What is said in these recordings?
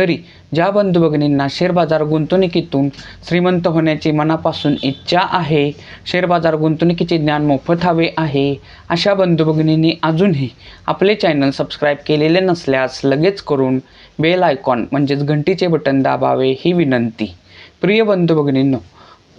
तरी ज्या बंधू भगिनींना शेअर बाजार गुंतवणुकीतून श्रीमंत होण्याची मनापासून इच्छा आहे शेअर बाजार गुंतवणुकीचे ज्ञान मोफत हवे आहे अशा बंधू भगिनींनी अजूनही आपले चॅनल सबस्क्राईब केलेले नसल्यास लगेच करून बेल आयकॉन म्हणजेच घंटीचे बटन दाबावे ही विनंती. प्रिय बंधू भगिनींनो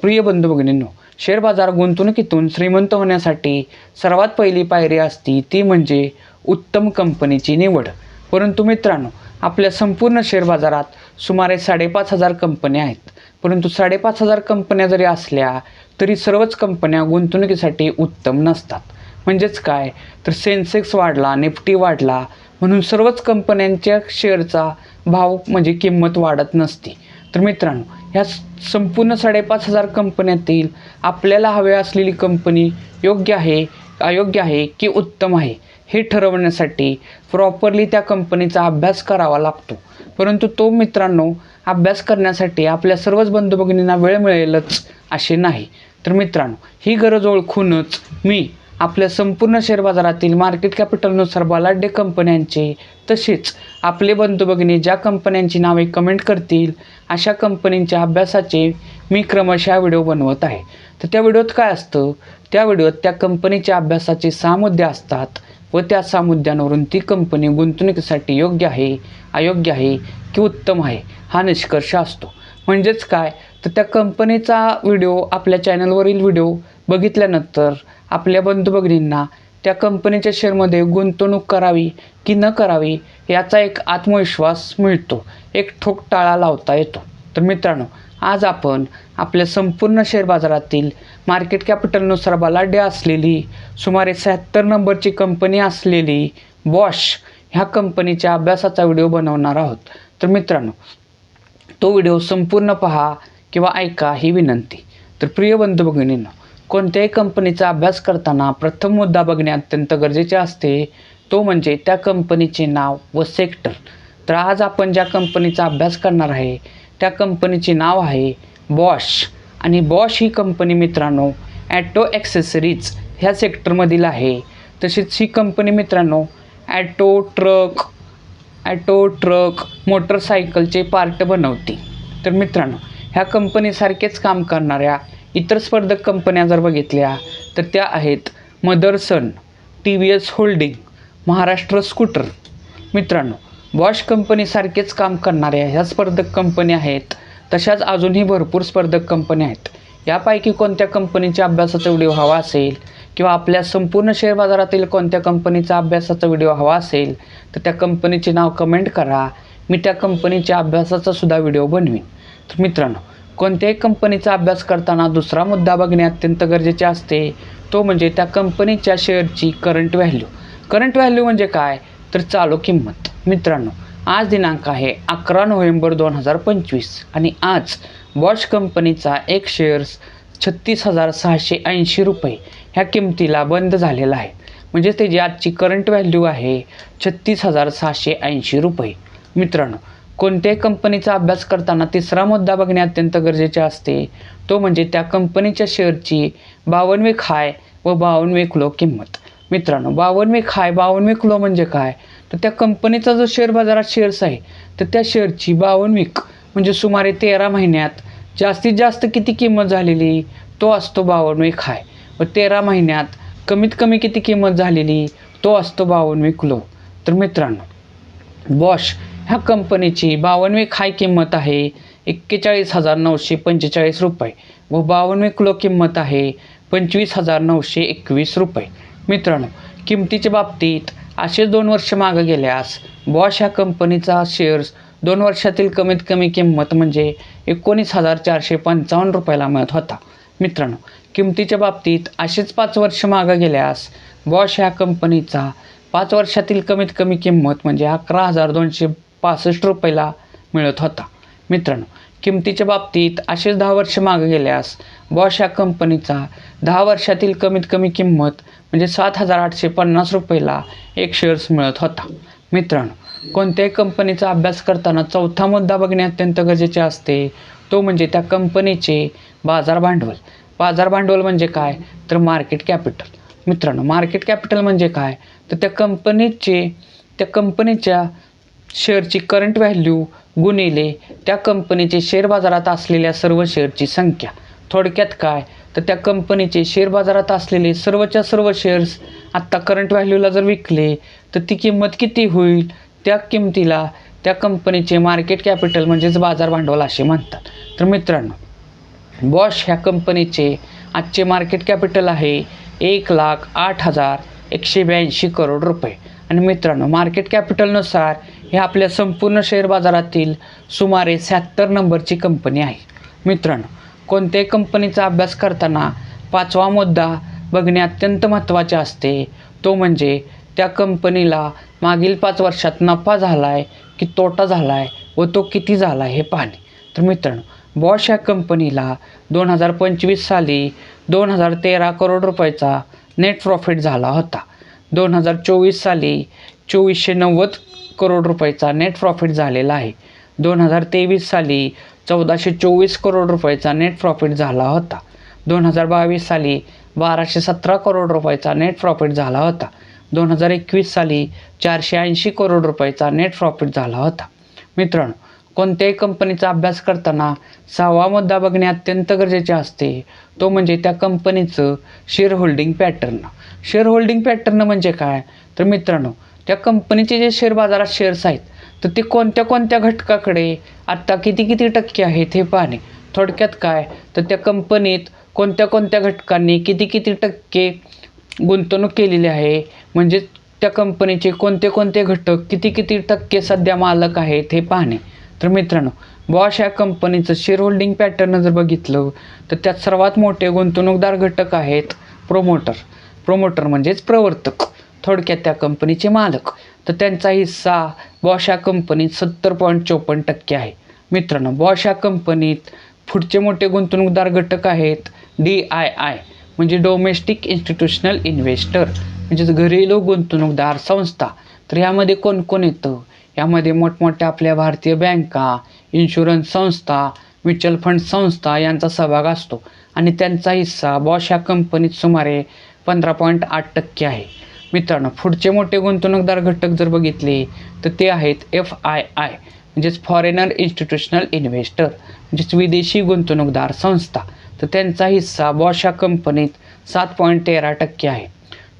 प्रिय बंधू भगिनींनो शेअर बाजार गुंतवणुकीतून श्रीमंत होण्यासाठी सर्वात पहिली पायरी असती ती म्हणजे उत्तम कंपनीची निवड. परंतु मित्रांनो आपल्या संपूर्ण शेअर बाजारात सुमारे साडेपाच हजार कंपन्या आहेत. परंतु साडेपाच हजार कंपन्या जरी असल्या तरी सर्वच कंपन्या गुंतवणुकीसाठी उत्तम नसतात. म्हणजेच काय? तर सेन्सेक्स वाढला निफ्टी वाढला म्हणून सर्वच कंपन्यांच्या शेअरचा भाव म्हणजे किंमत वाढत नसते. तर मित्रांनो ह्या संपूर्ण साडेपाच हजार कंपन्यातील आपल्याला हवे असलेली कंपनी योग्य आहे अयोग्य आहे की उत्तम आहे हे ठरवण्यासाठी प्रॉपरली त्या कंपनीचा अभ्यास करावा लागतो. परंतु तो मित्रांनो अभ्यास करण्यासाठी आपल्या सर्वच बंधू भगिनींना वेळ मिळेलच असे नाही. तर मित्रांनो ही गरज ओळखूनच मी आपल्या संपूर्ण शेअर बाजारातील मार्केट कॅपिटलनुसार बलाढ्य कंपन्यांचे तसेच आपले बंधू भगिनी ज्या कंपन्यांची नावे कमेंट करतील अशा कंपनींच्या अभ्यासाचे मी क्रमशः व्हिडिओ बनवत आहे. तर त्या व्हिडिओत काय असतं? त्या व्हिडिओत त्या कंपनीच्या अभ्यासाचे सहा मुद्दे असतात व त्या सहा मुद्द्यांवरून ती कंपनी गुंतवणुकीसाठी योग्य आहे अयोग्य आहे की उत्तम आहे हा निष्कर्ष असतो. म्हणजेच काय? तर त्या कंपनीचा व्हिडिओ आपल्या चॅनलवरील व्हिडिओ बघितल्यानंतर आपल्या बंधुभगिनींना त्या कंपनीच्या शेअरमध्ये गुंतवणूक करावी की न करावी याचा एक आत्मविश्वास मिळतो. एक ठोक टाळा लावता येतो. तर मित्रांनो आज आपण आपल्या संपूर्ण शेअर बाजारातील मार्केट कॅपिटलनुसार बलाढ्य असलेली सुमारे शहात्तर नंबरची कंपनी असलेली बॉश ह्या कंपनीच्या अभ्यासाचा व्हिडिओ बनवणार आहोत. तर मित्रांनो तो व्हिडिओ संपूर्ण पहा किंवा ऐका ही विनंती. तर प्रिय बंधू भगिनींनो कोणत्याही कंपनीचा अभ्यास करताना प्रथम मुद्दा बघणे अत्यंत गरजेचे असते. तो म्हणजे त्या कंपनीचे नाव व सेक्टर तर आज आपण ज्या कंपनीचा अभ्यास करणार आहे त्या कंपनीचे नाव आहे बॉश आणि बॉश ही कंपनी मित्रांनो ॲटो ॲक्सेसरीज ह्या सेक्टरमधील आहे. तसेच ही कंपनी मित्रांनो ॲटो ट्रक ॲटो ट्रक मोटरसायकलचे पार्ट बनवते. तर मित्रांनो ह्या कंपनीसारखेच काम करणाऱ्या इतर स्पर्धक कंपन्या जर बघितल्या तर त्या आहेत Motherson T V S holding Maharashtra scooter मित्रांनो बॉश कंपनीसारखेच काम करणाऱ्या ह्या स्पर्धक कंपन्या आहेत. तशाच अजूनही भरपूर स्पर्धक कंपन्या आहेत. यापैकी कोणत्या कंपनीच्या अभ्यासाचा व्हिडिओ हवा असेल किंवा आपल्या संपूर्ण शेअर बाजारातील कोणत्या कंपनीचा अभ्यासाचा व्हिडिओ हवा असेल तर त्या कंपनीचे नाव कमेंट करा. मी त्या कंपनीच्या अभ्यासाचा सुद्धा व्हिडिओ बनवीन. तर मित्रांनो कोणत्याही कंपनीचा अभ्यास करताना दुसरा मुद्दा बघणे अत्यंत गरजेचे असते तो म्हणजे त्या कंपनीच्या शेअरची करंट व्हॅल्यू करंट व्हॅल्यू म्हणजे काय? तर चालू किंमत. मित्रांनो आज दिनांक आहे अकरा नोव्हेंबर दोन हजार पंचवीस आणि आज बॉश कंपनीचा एक शेअर्स छत्तीस हजार सहाशे ऐंशी रुपये ह्या किमतीला बंद झालेला आहे. म्हणजे त्याची आजची करंट व्हॅल्यू आहे छत्तीस हजार सहाशे ऐंशी रुपये. मित्रांनो कोणत्याही कंपनीचा अभ्यास करताना तिसरा मुद्दा बघणे अत्यंत गरजेचे असते. तो म्हणजे त्या कंपनीच्या शेअरची बावनवे खाय व बावनवे किलो किंमत. मित्रांनो बावनवे खाय बावनवे किलो म्हणजे काय? तर त्या कंपनीचा जो शेअर बाजारात शेअर्स आहे तर त्या शेअरची बावनवीक म्हणजे सुमारे तेरा महिन्यात जास्तीत जास्त किती किंमत झालेली? तो असतो बावनवे खाय व तेरा महिन्यात कमीत कमी किती किंमत झालेली? तो असतो बावनवे किलो तर मित्रांनो बॉश ह्या कंपनीची बावनवे खाय किंमत आहे एक्केचाळीस हजार नऊशे पंचेचाळीस रुपये. व बावनवे किलो किंमत आहे पंचवीस हजार नऊशे एकवीस रुपये. मित्रांनो किमतीच्या बाबतीत असे दोन वर्ष मागं गेल्यास बॉश ह्या कंपनीचा शेअर्स दोन वर्षातील कमीत कमी किंमत म्हणजे एकोणीस हजार चारशे पंचावन्न रुपयाला मिळत होता. मित्रांनो किमतीच्या बाबतीत असेच पाच वर्ष मागं गेल्यास बॉश ह्या कंपनीचा पाच वर्षातील कमीत कमी किंमत म्हणजे अकरा हजार दोनशे पासष्ट रुपयाला मिळत होता. मित्रांनो किमतीच्या बाबतीत असेच दहा वर्ष मागं गेल्यास बॉश ह्या कंपनीचा दहा वर्षातील कमीत कमी किंमत म्हणजे सात हजार आठशे पन्नास रुपयेला एक शेअर्स मिळत होता. मित्रांनो कोणत्याही कंपनीचा अभ्यास करताना चौथा मुद्दा बघणे अत्यंत गरजेचे असते. तो म्हणजे त्या कंपनीचे बाजार भांडवल. बाजार भांडवल म्हणजे काय? तर मार्केट कॅपिटल मित्रांनो मार्केट कॅपिटल म्हणजे काय? तर त्या कंपनीचे त्या कंपनीच्या शेअरची करंट व्हॅल्यू गुणिले त्या कंपनीचे शेअर बाजारात असलेल्या सर्व शेअरची संख्या. थोडक्यात काय? तर त्या कंपनीचे शेअर बाजारात असलेले सर्वच्या सर्व शेअर्स आत्ता करंट व्हॅल्यूला जर विकले तर ती किंमत किती होईल? त्या किमतीला त्या कंपनीचे मार्केट कॅपिटल म्हणजेच बाजार भांडवल असे म्हणतात. तर मित्रांनो बॉश ह्या कंपनीचे आजचे मार्केट कॅपिटल आहे एक लाख आठ हजार एकशे ब्याऐंशी करोड रुपये. आणि मित्रांनो मार्केट कॅपिटलनुसार हे आपल्या संपूर्ण शेअर बाजारातील सुमारे शहात्तर नंबरची कंपनी आहे. मित्रांनो कोणत्याही कंपनीचा अभ्यास करताना पाचवा मुद्दा बघणे अत्यंत महत्त्वाचे असते. तो म्हणजे त्या कंपनीला मागील पाच वर्षात नफा झाला आहे की तोटा झाला आहे व तो किती झाला आहे हे पाहणे. तर मित्रांनो बॉश या कंपनीला दोन हजार पंचवीस साली दोन हजार तेरा करोड रुपयाचा नेट प्रॉफिट झाला होता. दोन हजार चोवीस साली चोवीसशे नव्वद करोड रुपयाचा नेट प्रॉफिट झालेला आहे. दोन हजार तेवीस साली चौदाशे चोवीस करोड रुपयाचा नेट प्रॉफिट झाला होता. दोन हजार बावीस साली बाराशे सतरा करोड रुपयाचा नेट प्रॉफिट झाला होता. दोन हजार एकवीस साली चारशे ऐंशी करोड रुपयाचा नेट प्रॉफिट झाला होता. मित्रांनो कोणत्याही कंपनीचा अभ्यास करताना सहावा मुद्दा बघणे अत्यंत गरजेचे असते. तो म्हणजे त्या कंपनीचं share holding pattern share holding pattern म्हणजे काय? तर मित्रांनो त्या कंपनीचे जे शेअर बाजारात शेअर्स आहेत तर ते कोणत्या कोणत्या घटकाकडे आत्ता किती किती टक्के आहेत हे पाहणे. थोडक्यात काय तर त्या कंपनीत कोणत्या कोणत्या घटकांनी किती किती टक्के गुंतवणूक केलेली आहे. म्हणजे त्या कंपनीचे कोणते कोणते घटक किती किती टक्के सध्या मालक आहेत हे पाहणे. तर मित्रांनो बॉश या कंपनीचं शेअर होल्डिंग पॅटर्न जर बघितलं तर त्यात सर्वात मोठे गुंतवणूकदार घटक आहेत प्रोमोटर प्रोमोटर म्हणजेच प्रवर्तक. थोडक्यात त्या कंपनीचे मालक. तर त्यांचा हिस्सा बॉश या कंपनीत सत्तर पॉईंट चोपन्न टक्के आहे. मित्रांनो बॉश या कंपनीत पुढचे मोठे गुंतवणूकदार घटक आहेत डी आय आय म्हणजे डोमेस्टिक इन्स्टिट्यूशनल इन्व्हेस्टर म्हणजेच घरेलू गुंतवणूकदार संस्था. तर यामध्ये कोण कोण येतं? यामध्ये मोठमोठ्या आपल्या भारतीय बँका इन्शुरन्स संस्था म्युच्युअल फंड संस्था यांचा सहभाग असतो. आणि त्यांचा हिस्सा बॉश या कंपनीत सुमारे पंधरा पॉईंट आठ टक्के आहे. मित्रांनो पुढचे मोठे गुंतवणूकदार घटक जर बघितले तर ते आहेत एफ आय आय म्हणजेच फॉरेनर इन्स्टिट्यूशनल इन्व्हेस्टर म्हणजेच विदेशी गुंतवणूकदार संस्था. तर त्यांचा हिस्सा बॉश या कंपनीत सात पॉईंट तेरा टक्के आहे.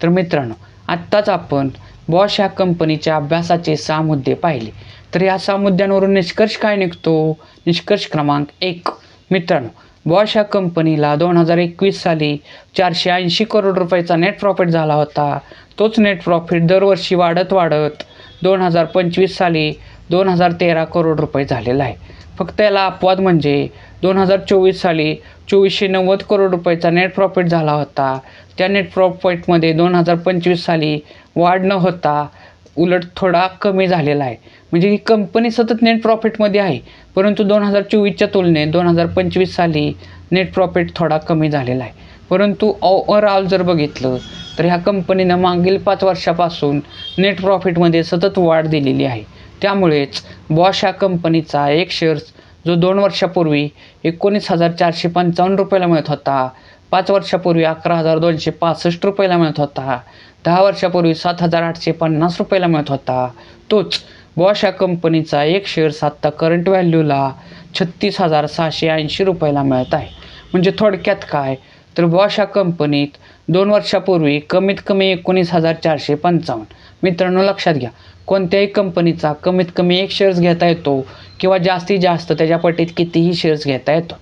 तर मित्रांनो आत्ताच आपण बॉश ह्या कंपनीच्या अभ्यासाचे सहा मुद्दे पाहिले. तर या सहा मुद्द्यांवरून निष्कर्ष काय निघतो? निष्कर्ष क्रमांक एक. मित्रांनो बॉश ह्या कंपनीला दोन हजार एकवीस साली चारशे ऐंशी करोड रुपयाचा नेट प्रॉफिट झाला होता. तोच नेट प्रॉफिट दरवर्षी वाढत वाढत दोन हजार पंचवीस साली दोन हजार तेरा करोड रुपये झालेला आहे. फक्त याला अपवाद म्हणजे दोन हजार चोवीस साली चोवीसशे नव्वद करोड रुपयाचा नेट प्रॉफिट झाला होता. त्या नेट प्रॉफिटमध्ये दोन हजार पंचवीस साली वाढ न होता उलट थोडा कमी झालेला आहे. म्हणजे ही कंपनी सतत नेट प्रॉफिटमध्ये आहे. परंतु दोन हजार चोवीसच्या तुलनेत दोन हजार पंचवीस साली नेट प्रॉफिट थोडा कमी झालेला आहे. परंतु ओव्हरऑल जर बघितलं तर ह्या कंपनीनं मागील पाच वर्षापासून नेट प्रॉफिटमध्ये सतत वाढ दिलेली आहे. त्यामुळेच बॉश ह्या कंपनीचा एक शेअर्स जो दोन वर्षापूर्वी एकोणीस हजार चारशे पंचावन्न रुपयाला मिळत होता पाच वर्षापूर्वी अकरा हजार दोनशे पासष्ट रुपयाला मिळत होता. दहा वर्षापूर्वी सात हजार आठशे पन्नास रुपयाला मिळत होता. तोच बॉश या कंपनीचा एक शेअर्स आत्ता करंट व्हॅल्यूला छत्तीस हजार सहाशे ऐंशी रुपयाला मिळत आहे. म्हणजे थोडक्यात काय? तर बॉश या कंपनीत दोन वर्षापूर्वी कमीत कमी एकोणीस हजार चारशे पंचावन्न. मित्रांनो लक्षात घ्या. कोणत्याही कंपनीचा कमीत कमी एक शेअर्स घेता येतो किंवा जास्तीत जास्त त्याच्या पटीत कितीही शेअर्स घेता येतो.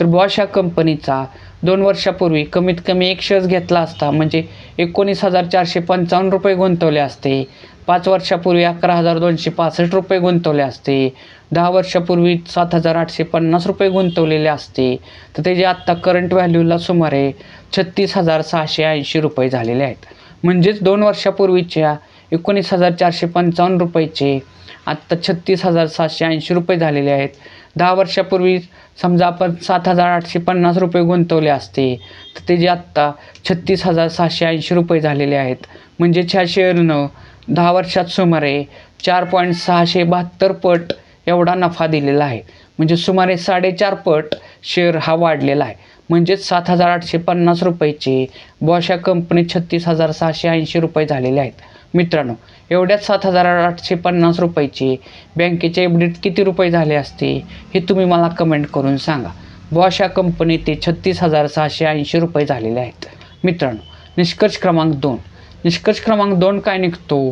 तर बॉश या कंपनीचा दोन वर्षापूर्वी कमीत कमी एक शेअर्स घेतला असता म्हणजे एकोणीस हजार चारशे पंचावन्न रुपये गुंतवले असते. पाच वर्षापूर्वी अकरा हजार दोनशे पासष्ट रुपये गुंतवले असते. दहा वर्षापूर्वी सात हजार आठशे पन्नास रुपये गुंतवलेले असते. तर त्याचे आत्ता करंट व्हॅल्यूला सुमारे छत्तीस हजार सहाशे ऐंशी रुपये झालेले आहेत. म्हणजेच दोन वर्षापूर्वीच्या एकोणीस हजार चारशे पंचावन्न रुपयेचे आत्ता छत्तीस हजार सातशे ऐंशी रुपये झालेले आहेत. दहा वर्षापूर्वी समजा आपण सात हजार आठशे पन्नास रुपये गुंतवले असते तर ते जे आत्ता छत्तीस हजार सहाशे ऐंशी रुपये झालेले आहेत. म्हणजे ह्या शेअरनं दहा वर्षात सुमारे चार पॉईंट सहाशे बहात्तर पट एवढा नफा दिलेला आहे. म्हणजे सुमारे साडेचार पट शेअर हा वाढलेला आहे. म्हणजेच सात हजार आठशे पन्नास रुपयाचे बॉशा कंपनी छत्तीस हजार सहाशे ऐंशी रुपये झालेले आहेत. मित्रांनो एवढ्याच सात हजार आठशे पन्नास रुपयाचे बँकेचे एफडीत किती रुपये झाले असते हे तुम्ही मला कमेंट करून सांगा. बॉश या कंपनीत ते छत्तीस हजार सहाशे ऐंशी रुपये झालेले आहेत. मित्रांनो निष्कर्ष क्रमांक दोन. निष्कर्ष क्रमांक दोन काय निघतो?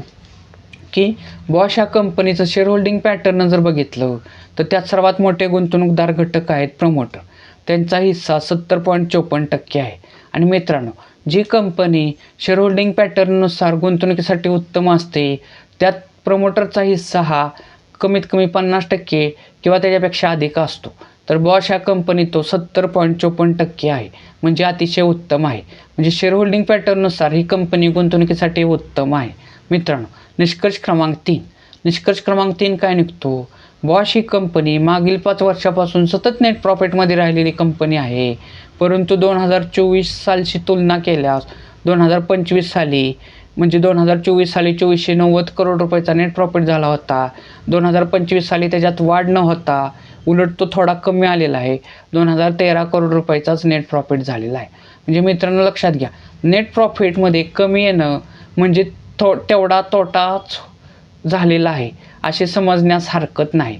की बॉश या कंपनीचं शेअर होल्डिंग पॅटर्न जर बघितलं तर त्यात सर्वात मोठे गुंतवणूकदार घटक आहेत प्रमोटर त्यांचा हिस्सा सत्तर पॉईंट चोपन्न टक्के आहे. आणि मित्रांनो जी कंपनी शेअरहोल्डिंग पॅटर्ननुसार गुंतवणुकीसाठी उत्तम असते त्यात प्रमोटरचा हिस्सा हा कमीत कमी पन्नास टक्के किंवा त्याच्यापेक्षा अधिक असतो. तर बॉश ह्या कंपनी तो सत्तर पॉईंट चोपन्न टक्के आहे म्हणजे अतिशय उत्तम आहे. म्हणजे शेअरहोल्डिंग पॅटर्ननुसार ही कंपनी गुंतवणुकीसाठी उत्तम आहे. मित्रांनो निष्कर्ष क्रमांक तीन. निष्कर्ष क्रमांक तीन काय निघतो? बॉश ही कंपनी मागील पाच वर्षापासून सतत नेट प्रॉफिटमध्ये राहिलेली कंपनी आहे. परंतु दोन हजार चोवीस सालशी तुलना केल्यास दोन हजार पंचवीस साली म्हणजे दोन हजार चोवीस साली चोवीसशे नव्वद करोड रुपयाचा नेट प्रॉफिट झाला होता. दोन हजार पंचवीस साली त्याच्यात वाढ न होता उलट तो थोडा कमी आलेला आहे. दोन हजार तेरा करोड रुपयाचाच नेट प्रॉफिट झालेला आहे. म्हणजे मित्रांनो लक्षात घ्या. नेट प्रॉफिटमध्ये कमी येणं म्हणजे थो तेवढा तोटाच झालेला आहे असे समजण्यास हरकत नाही.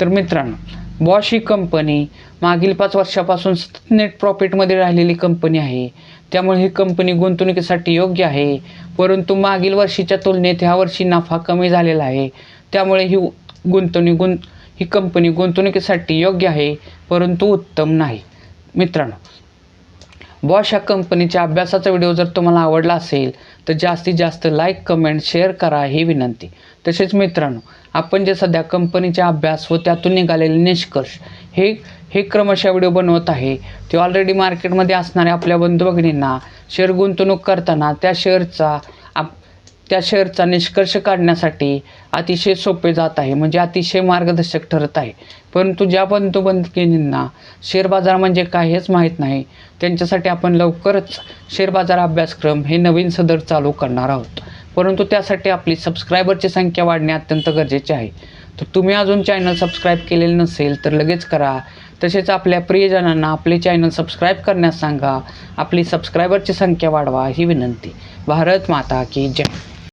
तर मित्रांनो बॉश ही कंपनी मागील पाच वर्षापासून सतत नेट प्रॉफिटमध्ये राहिलेली कंपनी आहे. त्यामुळे ही कंपनी गुंतवणुकीसाठी योग्य आहे. परंतु मागील वर्षीच्या तुलनेत ह्या वर्षी नफा कमी झालेला आहे. त्यामुळे ही गुंतवणूक गुंत ही कंपनी गुंतवणुकीसाठी योग्य आहे परंतु उत्तम नाही. मित्रांनो बॉश या कंपनीच्या अभ्यासाचा व्हिडिओ जर तुम्हाला आवडला असेल तर जास्तीत जास्त लाईक कमेंट शेअर करा ही विनंती. तसेच मित्रांनो आपण जे सध्या कंपनीचा अभ्यास व त्यातून निघालेले निष्कर्ष हे हे क्रमशः व्हिडिओ बनवत आहे ते ऑलरेडी मार्केटमध्ये असणाऱ्या आपल्या बंधू भगिनींना शेअर गुंतवणूक करताना त्या शेअरचा आप त्या शेअरचा निष्कर्ष काढण्यासाठी अतिशय सोपे जात आहे म्हणजे अतिशय मार्गदर्शक ठरत आहे. परंतु ज्या बंधू शेअर बाजार म्हणजे काय हेच माहीत नाही. त्यांच्यासाठी आपण लवकरच शेअर बाजार अभ्यासक्रम हे नवीन सदर चालू करणार आहोत. परंतु त्यासाठी आपली सबस्क्रायबरची संख्या वाढणे अत्यंत गरजेचे आहे. तर तुम्ही अजून चॅनल सबस्क्राईब केलेलं नसेल तर लगेच करा. तसेच आपल्या प्रियजनांना आपले चॅनल सबस्क्राईब करण्यास सांगा. आपली सबस्क्रायबरची संख्या वाढवा ही विनंती. भारत माता की जय.